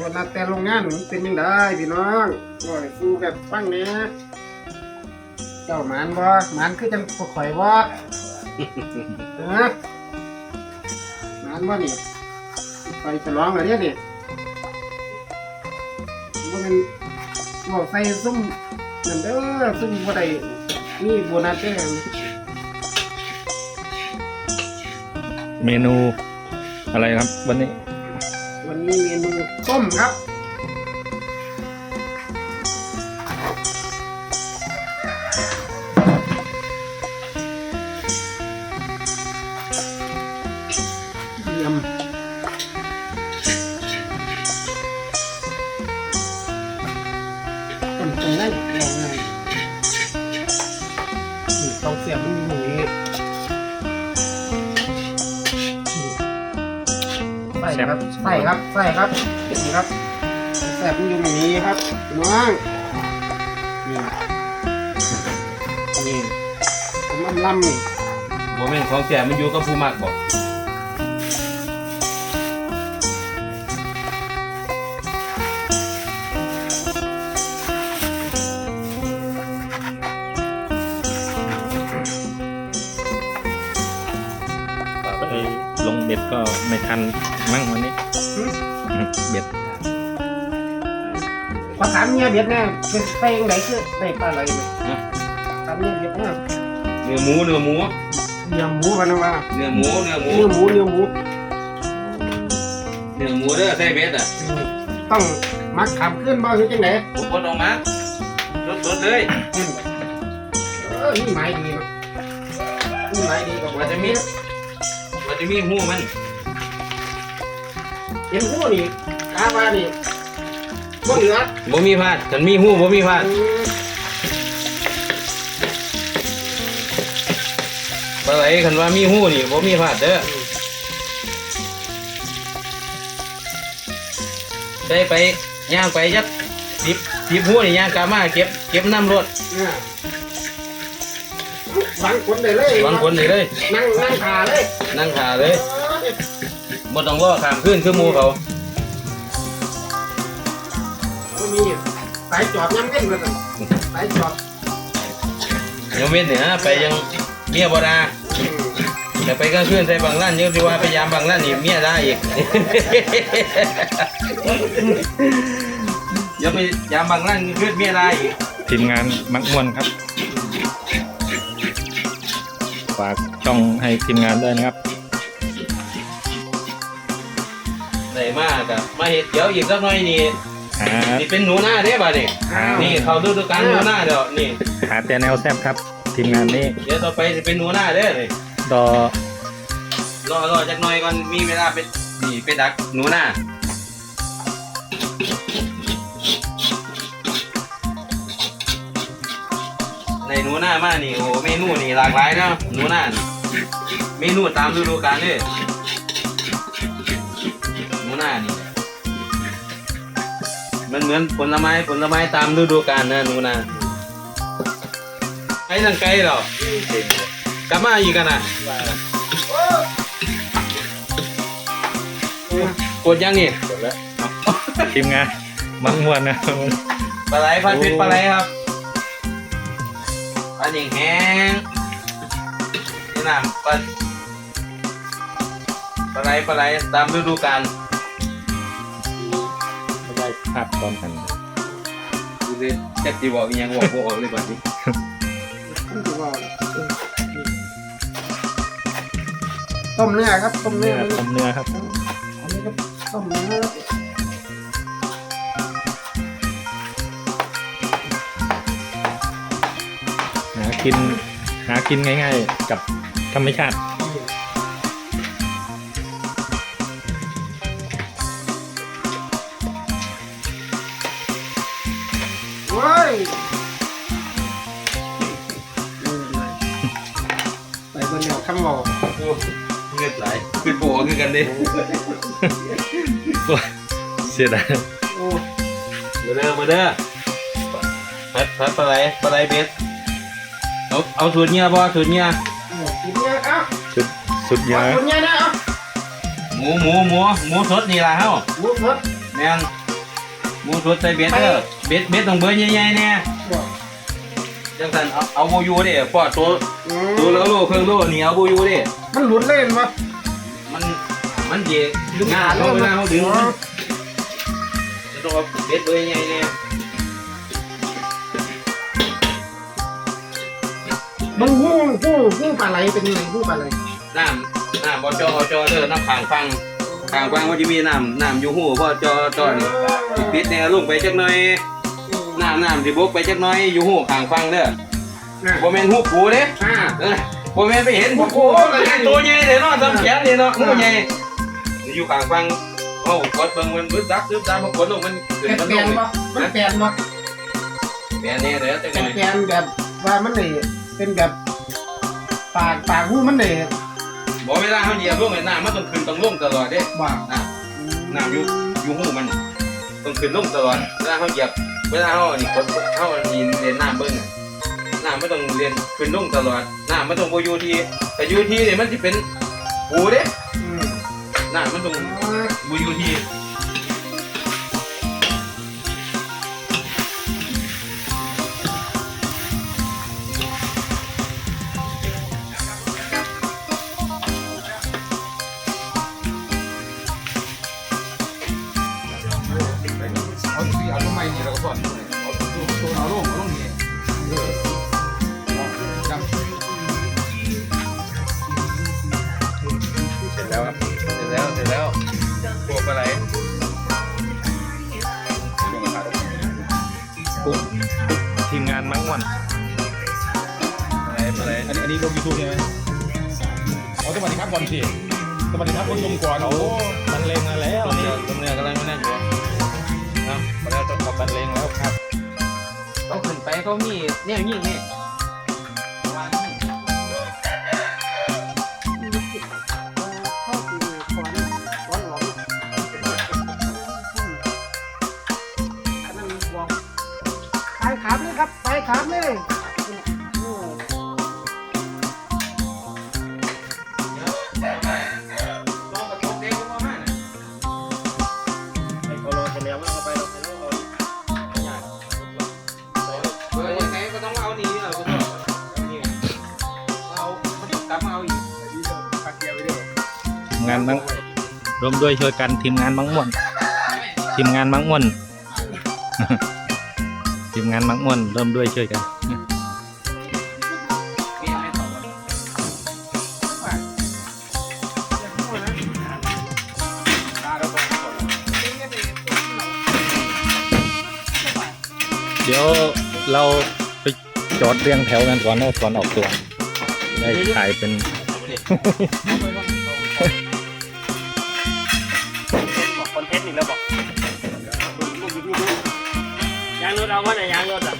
บนนัดแต่โรงงานมันเป็นยังไงพี่น้องบ่อยสู้แบบฟังเนี้ยเจ้าหมานบ่หมานคือจังข่อยบ่ฮะหมานบ่นี่ไปฉลองอะไรเนี่ยนี่บ่แมันบอกใส่ซุ่มนั่นเด้อซุ่มบ่ได้มีโบนัสเด้อเมนูอะไรครับวันนี้ มีเมนูต้มครับ ใส่ครับใส่ครับใส่ครับนี่ครับเสียบมันอยู่อย่างนี้ครับพี่น้องนี่นี่ผมลำลำนี่บ่แม่นของแก่มันอยู่กับผู้มักบ่ไป ก็ไม่ทันมั่งวันนี้อืมเบ็ดพอถามเมียเบียดแน่เป็นไปยังไงคือได้ปลาอะไรไหมถามเมียเบียดแน่เนื้อหมูเนื้อหมูยำหมูพันนะว่าเนื้อหมูเนื้อหมูเนื้อหมูเนื้อหมูเนื้อหมูเด้อใส่เบ็ดอะต้องมักขับขึ้นบ่หรือจังไหนผมบ่ต้องมักสดๆเลยเออนี่ไม้ดีเนาะนี่ไม้ดีกว่าว่าจะมีว่า จะมีหูมันเห็นหูนี่กาว่านี่บ่เหลือบ่มีพลาดฉันมีหูบ่มีพลาดอืมปลาไหลคันว่ามีหูนี่บ่มีพลาดเด้อใส่ไปย่างไปจักสิบสิบหูนี่ย่างกามาเก็บเก็บน้ำรดเนี่ยหวังคนได้เลยบางคนนี่เลย นั่งนั่งขาเลย นั่งขาเลยเออบ่ต้องว่าข้ามขึ้นคือหมูเขาบ่มีสายจอดยังเล่นเลยกันสายจอดยังเว้นเนี่ยนะไปยังเมียบ่ได้อืมแต่ไปกลางคืนใส่บางร้านยังสิว่าไปยามบางร้านนี่เมียได้อีกอย่าไปยามบางร้านคืนเมียได้อีกทีมงานมักม่วนครับ ฝากช่องให้ทีมงานด้วยนะครับได้มากอะมาเห็ดเดี๋ยวอีกสักหน่อยนี่หานี่เป็นหนูหน้าเด้บ่านี่อ้าวนี่เขาดูดูการหนูหน้าเดี๋ยวนี่หาแต่แนวแซบครับ ทีมงานนี้เดี๋ยวต่อไปจะเป็นหนูหน้าเด้อนี่รอรอรอจักหน่อยก่อนมีเวลาเป็นนี่เป็นดักหนูหน้า ในหนูหน้ามานี่โอ้เมนูนี่หลากหลายเนาะหนูหน้านี่เมนูตามฤดูกาลเลยหนูหน้านี่มันเหมือนผลไม้ผลไม้ตามฤดูกาลนะหนูหน้าไอ้ทังไกลเหรอกลับมาอีกกันนะกดยังนี่ทีมงานมักม่วนนะปลาไหลพันเป็นปลาไหลครับ ปลาหนิงแห้งนี่นะปลาปลาไหลปลาไหลตามฤดูกาลไม่ได้ภาพตอนกันดูสิแจ็คจีบอกอีหยังบอกบอกออกเลยบัดนี้มันจะว่าต้มเนื้อครับต้มเนื้เนื้ออต้มเนื้อครับอันนี้ก็ต้มเนื้อ กินหากินง่าย ๆ กับธรรมชาติโว้ยไปบนเดียวข้างหมอเงือดไหลขึ้นโบคือกันดิเสียดายโอ้มาเด้อมาเด้อพัดพัดปลาไหลปลาไหลเบ็ด เอาเอาสูตรเนี้ยบ่สูตรเนี้ยกินเนื้อเอ้าสุดสุดยอเอาดคนเนี้ยนะเอ้าหมูหมูหมูหมูสดนี่ล่ะเฮาหมูสดแม่นหมูสดใส่เบ็ดเด้อเบ็ดเบ็ดต้องเบอร์ใหญ่ๆแน่บ่จังซั่นเอาเอาบ่อยู่เด้พอตัวอืมตัวละโลครึ่งโลนี่เอาบ่อยู่เด้มันหลุดเล่นบ่มันมันสิงาลงเวลาเฮาดึงมันจะต้องเอาเบ็ดเบอร์ใหญ่ๆแน่มัน หู้หู้ปลาไหลเป็นยังไงหู้ปลาไหลน้ำน้ำบ่จอจอเด้อน้ำข้างฟังข้างฟังมันจะมีน้ำน้ำอยู่หูบ่จอจอนี่สิปิดแนวลงไปจักหน่อยน้ำน้ำสิบกไปจักหน่อยอยู่หูข้างฟังเด้อนะบ่แม่นหูปูเด้อ่าเออบ่แม่นไปเห็นหูปูตัวใหญ่เด้เนาะทำแขนเด้เนาะหูใหญ่อยู่ข้างฟังเอ้ากดเบิ่งมันบึ้ดดักดึบดักมันกดลงมันขึ้นแปลมันนลงบ่มันแปลนบ่แม่นแน่เด้อจังแปลได๋นแปลนแบบว่ามันนี่เป็นแบบ ปากปากหู้มันนี่บ่เวลาเฮาเหยียบลงเนี่ยน้ำมันต้องขึ้นต้องลงตลอดเด้บ่น้ำน้ำอยู่อยู่หูมันต้องขึ้นลงตลอดเวลาเฮาเหยียบเวลาเฮานี่กดเฮานี่เรียนน้ำเบิ่งอะน้ำมันต้องเรียนขึ้นลงตลอดน้ำมันต้องบ่อยู่ที่แต่อยู่ที่นี่มันสิเป็นปูเด้อืมน้ำมันต้องอ่าบ่อยู่ที่ ก็สอนเอาตัวเอาลงเอาลงนี่เออจำเสร็จแล้วครับ เสร็จแล้ว เสร็จแล้วพวกอะไรปุ๊บทีมงานมังม่วนอะไรอะไรอันนี้อันนี้ลงยูทูบใช่ไหมเอาสวัสดีครับก่อนสิสวัสดีครับคนชมก่อนโอ้บรรเลงมาแล้วต้มนี่เนื้อต้มเนื้อกำลังมานั่งอยู่ ครับแล้วต้องขับบรรเลงแล้วครับเขาขึ้นไปเขามีเนี่ยยิ่งนี่ รวมด้วยช่วยกันทีมงานมังม่วน ทีมงานมังม่วน ทีมงานมังม่วนเริ่มด้วยช่วยกันเมียไม่ตอก่อนเดี๋ยวเราไปจอดเรียงแถวกันก่อนนะก่อนออกตัว ได้ถ่ายเป็น แล้วบอกยางรถเอาว่าแต่ยางรถอะ